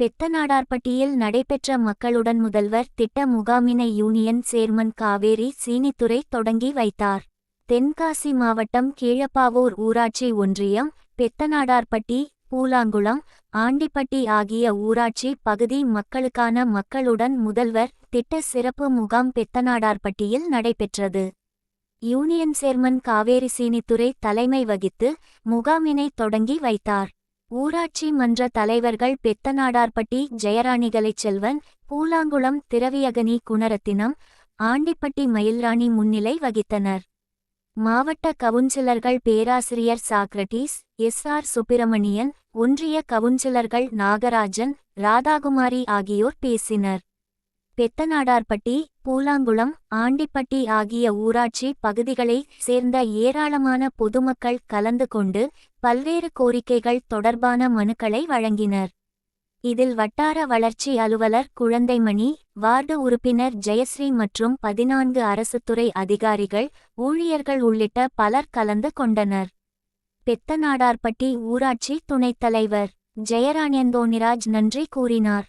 பெத்தநாடார்பட்டியில் நடைபெற்ற மக்களுடன் முதல்வர் திட்ட முகாமினை யூனியன் சேர்மன் காவேரி சீனித்துறை தொடங்கி வைத்தார். தென்காசி மாவட்டம் கீழப்பாவூர் ஊராட்சி ஒன்றியம் பெத்தநாடார்பட்டி பூலாங்குளம் ஆண்டிப்பட்டி ஆகிய ஊராட்சி பகுதி மக்களுக்கான மக்களுடன் முதல்வர் திட்ட சிறப்பு முகாம் பெத்தநாடார்பட்டியில் நடைபெற்றது. யூனியன் சேர்மன் காவேரி சீனித்துறை தலைமை வகித்து முகாமினை தொடங்கி வைத்தார். ஊராட்சி மன்ற தலைவர்கள் பெத்தநாடார்பட்டி ஜெயராணிகளை செல்வன் பூலாங்குளம் திரவியகனி குணரத்தினம் ஆண்டிப்பட்டி மயில்ராணி முன்னிலை வகித்தனர். மாவட்ட கவுன்சிலர்கள் பேராசிரியர் சாக்ரட்டிஸ் எஸ் ஆர் சுப்பிரமணியன் ஒன்றிய கவுன்சிலர்கள் நாகராஜன் ராதாகுமாரி ஆகியோர் பேசினர். பெத்தநாடார்பட்டி பூலாங்குளம் ஆண்டிப்பட்டி ஆகிய ஊராட்சி பகுதிகளைச் சேர்ந்த ஏராளமான பொதுமக்கள் கலந்து கொண்டு பல்வேறு கோரிக்கைகள் தொடர்பான மனுக்களை வழங்கினர். இதில் வட்டார வளர்ச்சி அலுவலர் குழந்தைமணி வார்டு உறுப்பினர் ஜெயஸ்ரீ மற்றும் பதினான்கு அரசுத்துறை அதிகாரிகள் ஊழியர்கள் உள்ளிட்ட பலர் கலந்து கொண்டனர். பெத்தநாடார்பட்டி ஊராட்சி துணைத் தலைவர் ஜெயராணியந்தோனிராஜ் நன்றி கூறினார்.